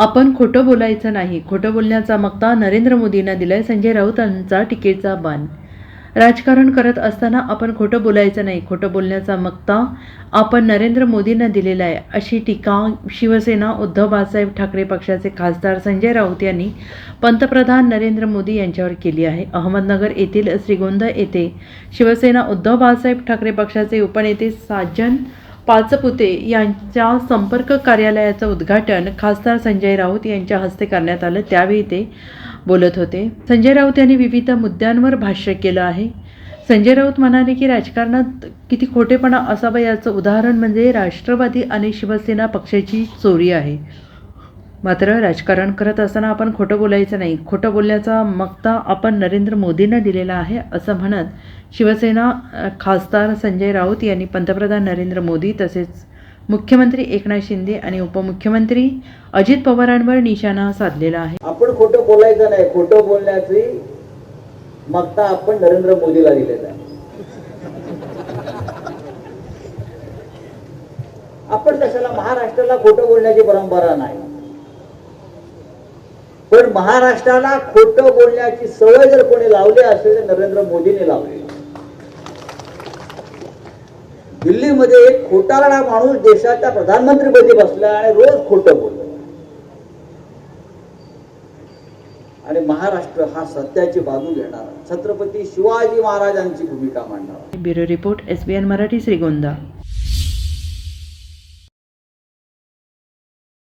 आपण खोटं बोलायचं नाही. खोटं बोलण्याचा मक्ता नरेंद्र मोदींना दिलाय. संजय राऊतांचा टीकेचा बाण. राजकारण करत असताना आपण खोटं बोलायचं नाही. खोटं बोलण्याचा मक्ता आपण नरेंद्र मोदींना दिलेला आहे अशी टीका शिवसेना उद्धव बाळासाहेब ठाकरे पक्षाचे खासदार संजय राऊत यांनी पंतप्रधान नरेंद्र मोदी यांच्यावर केली आहे. अहमदनगर येथील श्रीगोंदा येथे शिवसेना उद्धव बाळासाहेब ठाकरे पक्षाचे उपनेते साजन पाचपुते यांच्या संपर्क कार्यालयाचं उद्घाटन खासदार संजय राऊत यांच्या हस्ते करण्यात आलं. त्यावेळी ते बोलत होते. संजय राऊत यांनी विविध मुद्द्यांवर भाष्य केलं आहे. संजय राऊत म्हणाले की राजकारणात किती खोटेपणा असावं याचं उदाहरण म्हणजे राष्ट्रवादी आणि शिवसेना पक्षाची चोरी आहे. मात्र राजकारण करत असताना आपण खोटं बोलायचं नाही. खोटं बोलण्याचा मक्ता आपण नरेंद्र मोदींना दिलेला आहे असं म्हणत शिवसेना खासदार संजय राऊत यांनी पंतप्रधान नरेंद्र मोदी तसेच मुख्यमंत्री एकनाथ शिंदे आणि उपमुख्यमंत्री अजित पवारांवर निशाणा साधलेला आहे. आपण खोटं बोलायचं नाही. खोटं बोलण्याची मक्ता आपण नरेंद्र मोदीला दिलेला आहे. आपण कशाला महाराष्ट्राला खोटं बोलण्याची परंपरा नाही. पण महाराष्ट्राला खोट बोलण्याची सवय जर कोणी लावली असेल तर नरेंद्र मोदींनी लावली. दिल्लीमध्ये एक खोटारडा माणूस देशाच्या प्रधानमंत्रीपदी बसला आणि रोज खोटं बोललं आणि महाराष्ट्र हा सत्याची बाजू घेणार. छत्रपती शिवाजी महाराजांची भूमिका मांडणार bureau report S B N Marathi Shrigonda.